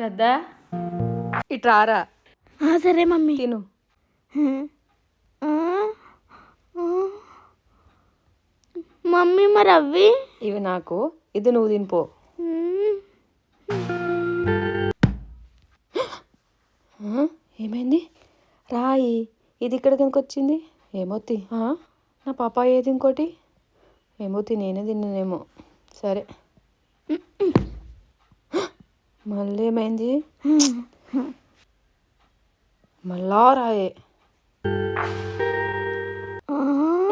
శ్రద్ధ. ఇట్రారా సరే మమ్మీ. తిను. మమ్మీ మరి అవి ఇవి నాకు. ఇది నువ్వు తినిపో. ఏమైంది? రాయి. ఇది ఇక్కడ కిందకి వచ్చింది ఏమో తి నా పాప ఏది ఇంకోటి? ఏమో తి నేనే తిన్నానేమో. సరే. మళ్ళీ ఏమైంది మళ్ళా రాయే.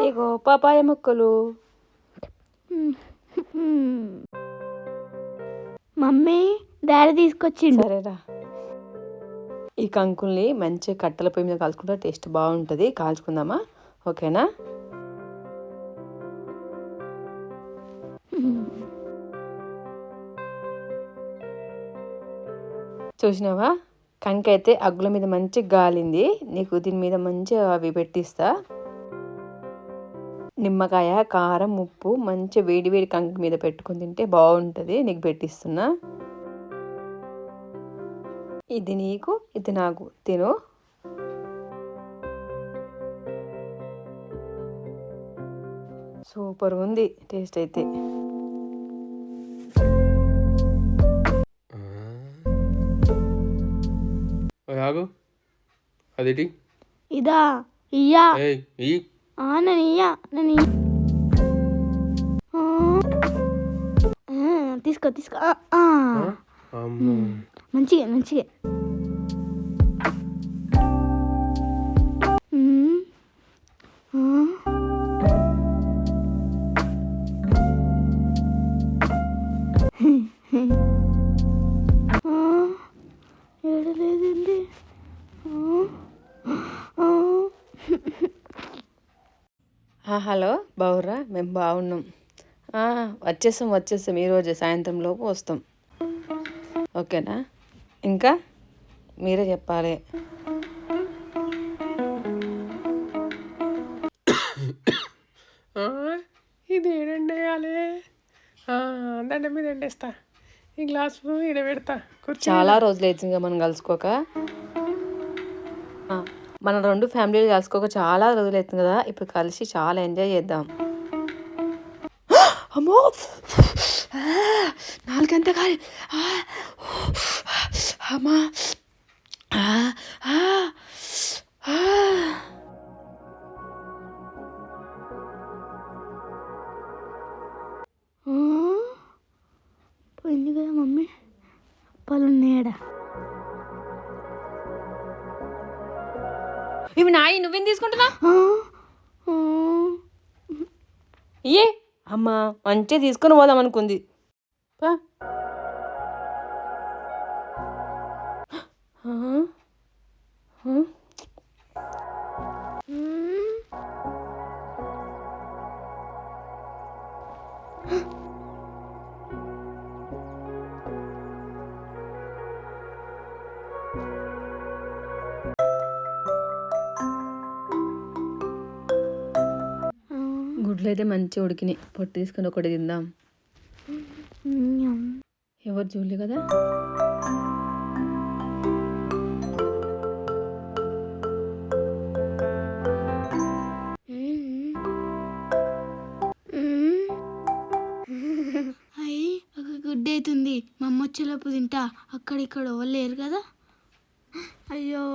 ఇగో పాపాయ ముక్కలు. మ్మ్. మమ్మీ డాడీ తీసుకొచ్చిండు. సరేరా. ఈ కంకుల్ని మంచిగా కట్టెల పొయ్యి మీద కాల్చుకుంటే టేస్ట్ బాగుంటుంది. కాల్చుకుందామా? ఓకేనా? చూసినావా? కంకైతే అయితే అగ్గుల మీద మంచి గాలింది. నీకు దీని మీద మంచిగా అవి పెట్టిస్తా. నిమ్మకాయ కారం ఉప్పు మంచి వేడి వేడి కంకి మీద పెట్టుకొని తింటే బాగుంటుంది. నీకు పెట్టిస్తున్నా. ఇది నీకు ఇది నాకు. తిను. సూపర్ ఉంది టేస్ట్ అయితే. ఆగు. అదేటి? ఇదా ఇయ్యా. ఏయ్ ఆ, నేను ఇయ్యా నేను ఇయ్య- ఆ. ఆ, తీసుకో తీసుకో. ఆ, ఆ. అమ్మో. మంచిగా మంచిగా. హలో. బావురా మేము బాగున్నాం వచ్చేసాం వచ్చేసాం. ఈరోజు సాయంత్రం లోపు వస్తాం. ఓకేనా? ఇంకా? మీరే చెప్పాలి. ఇది ఏడండి వేయాలి దండ మీద ఎండేస్తా. ఈ గ్లాసు ఈడ పెడతా చాలా రోజులు అవుతుంది మనం కలుసుకోక. మన రెండు ఫ్యామిలీలు కలుసుకోక చాలా రోజులు అవుతుంది కదా ఇప్పుడు కలిసి చాలా ఎంజాయ్ చేద్దాం అమ్మో నాలుగంత కాలి అమ్మా పోయింది కదా మమ్మీ పలున్నాయడా ఇవి నాయి నువ్వేం తీసుకుంటున్నా? ఏ అమ్మా మంచిగా తీసుకొని పోదాం అనుకుంది పా. గుడ్లు అయితే మంచిగా ఉడికినాయి. పొట్టు తీసుకొని ఒకటి తిందాం. ఎవరు చూడలే కదా? అయ్యి ఒక గుడ్ అవుతుంది. మా అమ్మ వచ్చేలోపు తింటా. అక్కడిక్కడ లేరు కదా? అయ్యో.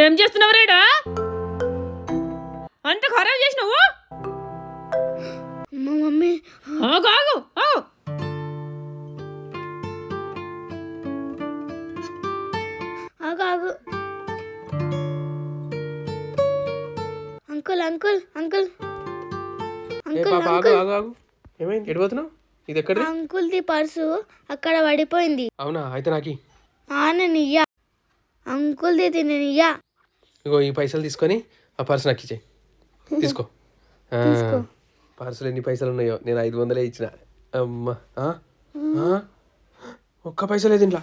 ఏం చేస్తున్నావు రేడా? అంత ఖరాబ్ చేసినావు? మా మమ్మీ. ఆగు ఆగు ఆగు. ఆగు ఆగు. Uncle uncle uncle. ఏ అంకుల్ పాప ఆగు ఆగు ఆగు. ఏమైంది? ఎడిపోతున్నావు ఇది ఎక్కడిది? అంకుల్ది పర్సు అక్కడ పడిపోయింది. అవునా? అయితే నాకి. ఆ నేను ఇయ్యా అంకుల్ది ఇది నేను ఇయ్యా ఇగో ఈ పైసలు తీసుకొని ఆ పర్స్ నాకు ఇచ్చే తీసుకో. పర్సులు ఎన్ని పైసలు ఉన్నాయో నేను ఐదు వందలే ఇచ్చిన. అమ్మా? ఒక్క పైసలేదు ఇంట్లో